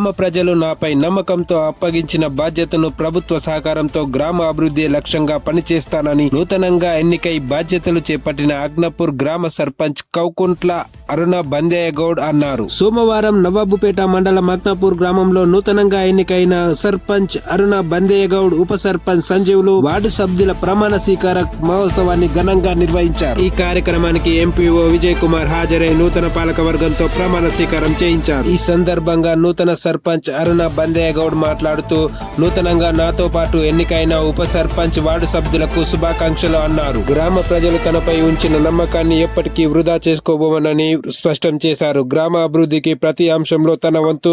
గ్రామ ప్రజలు నాపై నమ్మకంతో అప్పగించిన బాధ్యతను ప్రభుత్వ సహకారంతో గ్రామ అభివృద్ధి లక్ష్యంగా పనిచేస్తానని నూతనంగా ఎన్నికై బాధ్యతలు చేపట్టిన అగ్నపూర్ గ్రామ సర్పంచ్ కౌకుంట్ల అరుణ బందేయ గౌడ్ అన్నారు. సోమవారం నవాబుపేట మండలం అగ్నపూర్ గ్రామంలో నూతనంగా ఎన్నికైన సర్పంచ్ అరుణ బందేయ గౌడ్ ఉప సర్పంచ్ సంజీవులు వార్డు సభ్యుల ప్రమాణ స్వీకార మహోత్సవాన్ని ఘనంగా నిర్వహించారు. ఈ కార్యక్రమానికి ఎంపీఓ విజయ్ కుమార్ హాజరై నూతన పాలక వర్గంతో ప్రమాణ స్వీకారం చేయించారు. ఈ సందర్భంగా నూతన సర్పంచ్ అరుణ బందేయ గౌడ్ మాట్లాడుతూ నూతనంగా నాతో పాటు ఎన్నికైన ఉప సర్పంచ్ వార్డు సభ్యులకు శుభాకాంక్షలు అన్నారు. గ్రామ ప్రజలు తనపై ఉంచిన నమ్మకాన్ని ఎప్పటికీ వృధా చేసుకోబోమనని స్పష్టం చేశారు. గ్రామ అభివృద్ధికి ప్రతి అంశంలో తన వంతు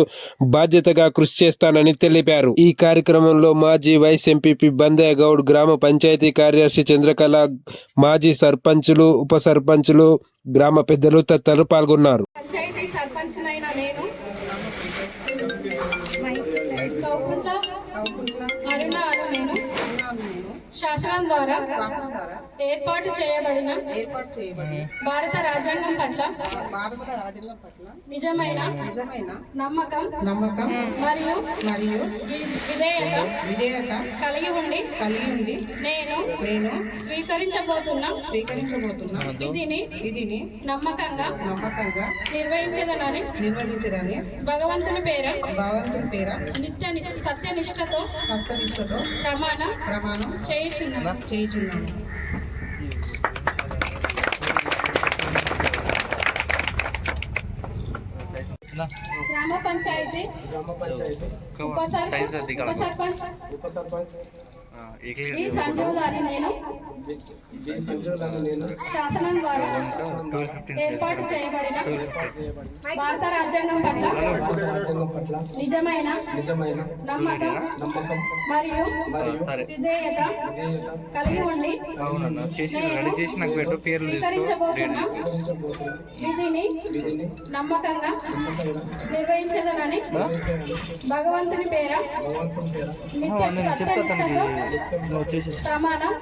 బాధ్యతగా కృషి చేస్తానని తెలిపారు. ఈ కార్యక్రమంలో మాజీ వైస్ ఎంపీపీ గౌడ్ గ్రామ పంచాయతీ కార్యదర్శి చంద్రకళ మాజీ సర్పంచులు ఉప సర్పంచులు గ్రామ పెద్దలు తదితరులు పాల్గొన్నారు. పంచాయతీ సర్పంచులైన నేను శాసనం ద్వారా ఏర్పాటు చేయబడిన ఏర్పాటు భారత రాజ్యాంగం పట్ల భారత రాజ్యాంగం పట్ల నిజమైన నిజమైన నమ్మకం నమ్మకం మరియు మరియు విధేయత విధేయత కలిగి ఉండి కలిగి ఉండి నేను నేను స్వీకరించబోతున్న స్వీకరించబోతున్న విధిని విధిని నమ్మకంగా నమ్మకంగా నిర్వహించదనని నిర్వహించదని భగవంతుని పేర భగవంతుని పేర నిత్య సత్యనిష్టతో హస్తనిష్టతో ప్రమాణం ప్రమాణం చేయుచున్నాను చేయుచున్నాను గ్రామ పంచాయతీ ఉప సర్పంచ్ ఉప సర్పంచ్ శాసనం ద్వారా ఏర్పాటు చేయబడిన భారత రాజ్యాంగం పట్ల నిజమైన నమ్మకం మరియు విధేయత కలిగి ఉండి స్వీకరించబోతున్న విధిని నమ్మకంగా నిర్వహించదనని భగవంతుని పేర నిత్య సత్యనిష్టతో ప్రమాణం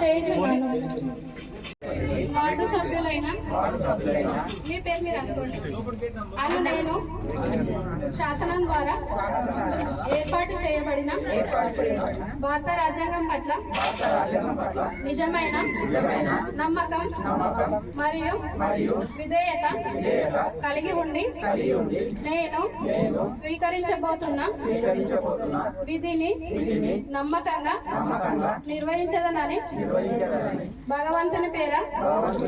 చేయుచున్నాను వార్డు సభ్యులైన మీ పేరు మీరు అనుకోండి. అను నేను శాసనం ద్వారా ఏర్పాటు చేయబడిన భారత రాజ్యాంగం పట్ల నిజమైన నమ్మకం మరియు విధేయత కలిగి ఉండి నేను స్వీకరించబోతున్న విధిని నమ్మకంగా నిర్వహించదనని భగవంతుని పేర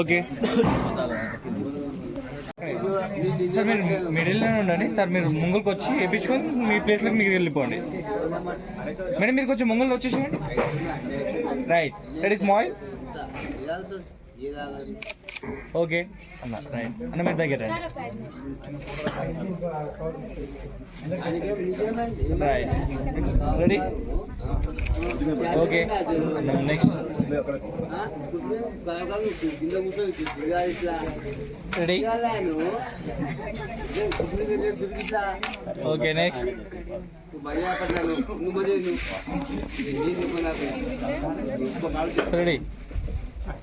ఓకే. సార్ మీరు మిడిల్లోనే ఉండండి. సార్ మీరు ముంగల్కి వచ్చి వేయించుకొని మీ ప్లేస్లోకి మీకు వెళ్ళిపోండి. మేడం మీరు కొంచెం ముంగల్ వచ్చేసేయండి. రైట్. దట్ ఈస్ మాయిల్ ఓకే. అన్న రైట్. అన్న మీరు దగ్గర right. Ready? Okay. Next ready? Okay next ready?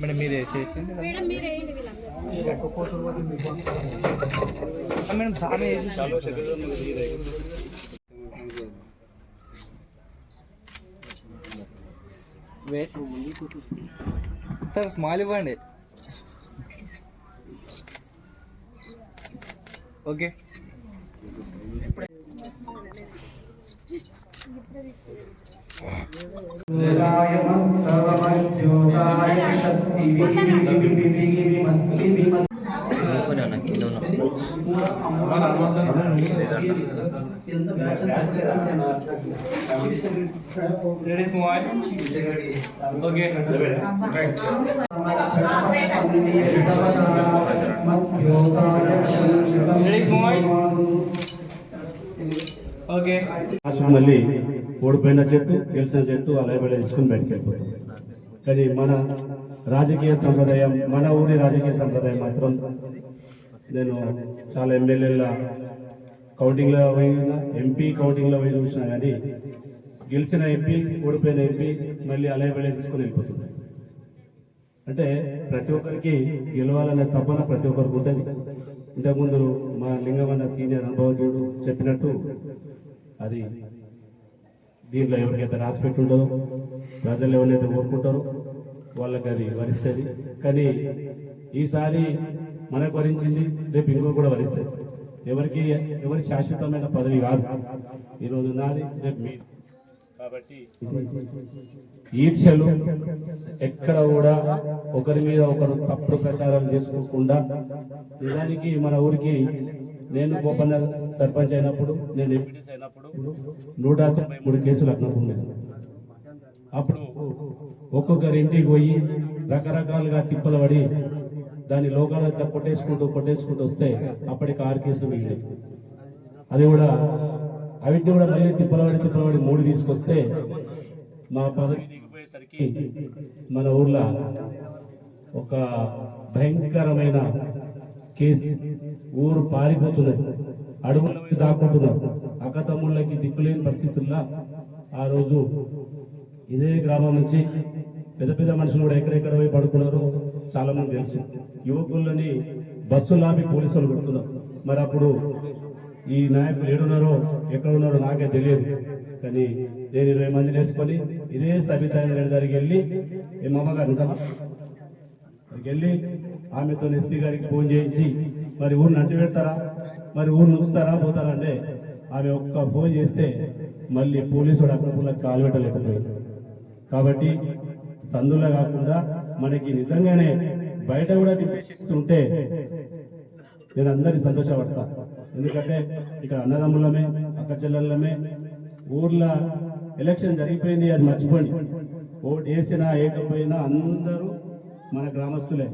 Madam మీరు వేసేసింది మేడం మీరు వేయండి వీళ్ళందరూ మేడం సార్ వేసేసి వెయిట్ సార్ స్మాల్ ఇవ్వండి okay ladies move okay ladies move okay last మళ్ళీ ఓడిపోయిన జట్టు గెలిచిన జట్టు అలా వెళ్ళి తీసుకుని బయటకు వెళ్ళిపోతాం. కానీ మన రాజకీయ సంప్రదాయం మన ఊరి రాజకీయ సంప్రదాయం మాత్రం నేను చాలా ఎమ్మెల్యేల కౌంటింగ్లో పోయినా ఎంపీ కౌంటింగ్లో పోయి చూసినా కానీ గెలిచిన ఎంపీ ఓడిపోయిన ఎంపీ మళ్ళీ అలా వెళ్ళి తీసుకుని వెళ్ళిపోతుంది. అంటే ప్రతి ఒక్కరికి గెలవాలనే తపన ప్రతి ఒక్కరికి ఉంటుంది. ఇంతకుముందు మా లింగమన్న సీనియర్ అనుభవజ్ఞుడు చెప్పినట్టు అది దీంట్లో ఎవరికైతే రాసి పెట్టి ఉండదో ప్రజలు ఎవరైతే కోరుకుంటారో వాళ్ళకి అది వరిస్తుంది. కానీ ఈసారి మనకు వరించింది రేపు ఇంకో కూడా వరిస్తుంది. ఎవరికి ఎవరి శాశ్వతమైన పదవి కాదు ఈరోజు నాది రేపు మీ కాబట్టి ఈర్ష్యలు ఎక్కడ కూడా ఒకరి మీద ఒకరు తప్పుడు ప్రచారం చేసుకోకుండా నిజానికి మన ఊరికి నేను గోపన్న సర్పంచ్ అయినప్పుడు నేను ఎంపీటీసీ అయినప్పుడు నూట తొంభై మూడు కేసులు అక్కడ ఉండేది అప్పుడు ఒక్కొక్కరి ఇంటికి పోయి రకరకాలుగా తిప్పలు పడి దాని లోకాలంతా కొట్టేసుకుంటూ కొట్టేసుకుంటూ వస్తే అప్పటికి ఆరు కేసులు మిగిలేదు అది కూడా అవిటిని కూడా మళ్ళీ తిప్పలవాడి తిప్పలవాడి మూడు తీసుకొస్తే మా పదవి దిగిపోయేసరికి మన ఊర్లో ఒక భయంకరమైన కేసు ఊరు పారిపోతున్నాయి అడవుల దాక్కుంటున్నాం. అక్కతమ్ముళ్ళకి దిక్కులేని పరిస్థితుల్లో ఆ రోజు ఇదే గ్రామం నుంచి పెద్ద పెద్ద మనుషులు కూడా ఎక్కడెక్కడ పోయి పడుకున్నారు చాలా మంది తెలుసు. యువకులని బస్సులాపి పోలీసులు కొడుతున్నారు. మరి అప్పుడు ఈ నాయకులు ఏడున్నారో ఎక్కడ ఉన్నారో నాకే తెలియదు. కానీ నేను ఇరవై మందిని వేసుకొని ఇదే సబితా రెడ్డి దగ్గరికి వెళ్ళి మా మామగారు అక్కడికి వెళ్ళి ఆమెతో ఎస్పీ గారికి ఫోన్ చేయించి మరి ఊరిని అంటి పెడతారా మరి ఊరిని ఉంచుతారా? పోతారా? అంటే ఆమె ఒక్క ఫోన్ చేస్తే మళ్ళీ పోలీసుడు అక్కడ కాలు పెట్టలేకపోయాడు. కాబట్టి సందులో కాకుండా మనకి నిజంగానే బయట కూడా తిప్పే శక్తి ఉంటే నేను అందరినీ సంతోషపడతా. ఎందుకంటే ఇక్కడ అన్నదమ్ములమే అక్క చెల్లెళ్ళమే ఊర్లో ఎలక్షన్ జరిగిపోయింది అది మర్చిపోండి. ఓటు వేసినా వేయకపోయినా అందరూ మన గ్రామస్తులే.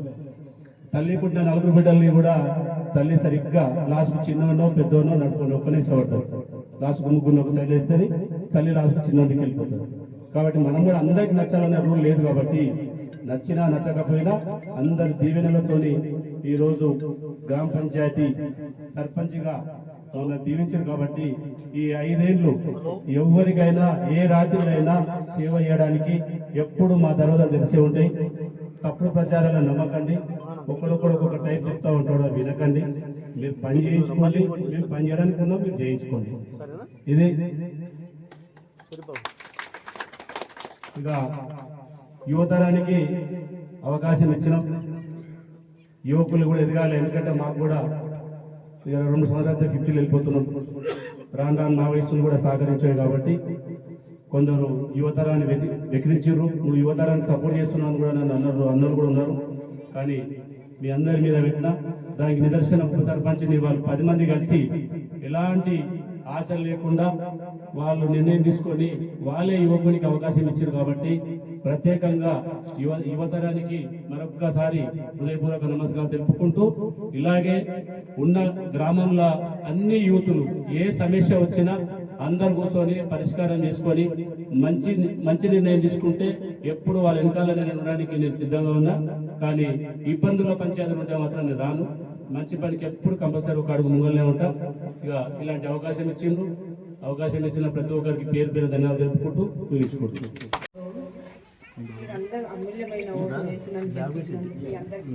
తల్లి పుట్టిన నలుగురు బిడ్డల్ని కూడా తల్లి సరిగ్గా లాస్ట్ చిన్నోనో పెద్దోనో నడుపుకొని ఒక్కనే ఇష్టపడతారు లాస్ట్ ముగ్గురు ఒక సైడ్ వేస్తుంది తల్లి లాస్ట్కు చిన్నోడికి వెళ్ళిపోతుంది. కాబట్టి మనం కూడా అందరికి నచ్చాలనే రూల్ లేదు కాబట్టి నచ్చినా నచ్చకపోయినా అందరి దీవెనలతోని ఈరోజు గ్రామ పంచాయతీ సర్పంచ్గా మమ్మల్ని దీవించారు కాబట్టి ఈ ఐదేళ్ళు ఎవరికైనా ఏ రాత్రిలైనా సేవ చేయడానికి ఎప్పుడు మా దర్వాజాలు తెలిసే ఉంటాయి. తప్పుడు ప్రచారాలను నమ్మకండి. ఒకడొకడు ఒక్కొక్క టైప్ చెప్తా ఉంటాడు వినకండి. మీరు పని చేయించుకోండి. మేము పని చేయడానికి ఉన్నాం మీరు చేయించుకోండి. ఇది ఇక యువతరానికి అవకాశం ఇచ్చినాం. యువకులు కూడా ఎదగాలి. ఎందుకంటే మాకు కూడా ఇక రెండు సంవత్సరాలు ఫిఫ్టీలు వెళ్ళిపోతున్నాం. రాను రాను నా వయసును కూడా సహకరించాయి కాబట్టి కొందరు యువతరాన్ని వ్యతి వెక్రించారు నువ్వు యువతరాన్ని సపోర్ట్ చేస్తున్నాను కూడా నన్ను అన్నారు అన్నారు కూడా ఉన్నారు. కానీ మీ అందరి మీద పెట్టిన దానికి నిదర్శనం ఉప సర్పంచ్ని వాళ్ళు పది మంది కలిసి ఎలాంటి ఆశలు లేకుండా వాళ్ళు నిర్ణయం తీసుకొని వాళ్ళే యువకునికి అవకాశం ఇచ్చారు కాబట్టి ప్రత్యేకంగా యువ యువతరానికి మరొక్కసారి హృదయపూర్వక నమస్కారం తెలుపుకుంటూ ఇలాగే ఉన్న గ్రామంలో అన్ని యూతులు ఏ సమస్య వచ్చినా అందరు కూర్చొని పరిష్కారం చేసుకొని మంచి మంచి నిర్ణయం తీసుకుంటే ఎప్పుడు వాళ్ళ వెనకాలనే ఉండడానికి నేను సిద్ధంగా ఉన్నా. కానీ ఇబ్బందుల పంచాయతీలు ఉంటే మాత్రం నేను రాను. మంచి పనికి ఎప్పుడు కంపల్సరీ ఒక అడుగు ముంగల్నే ఉంటా. ఇక ఇలాంటి అవకాశం ఇచ్చిండ్రు. అవకాశం ఇచ్చిన ప్రతి ఒక్కరికి పేరు పేరు ధన్యవాదాలు తెలుపుకుంటూ ముగించుకుంటున్నాను మీరందరూ అమూల్యమైన ఓటు వేసినందుకు మీ అందరికీ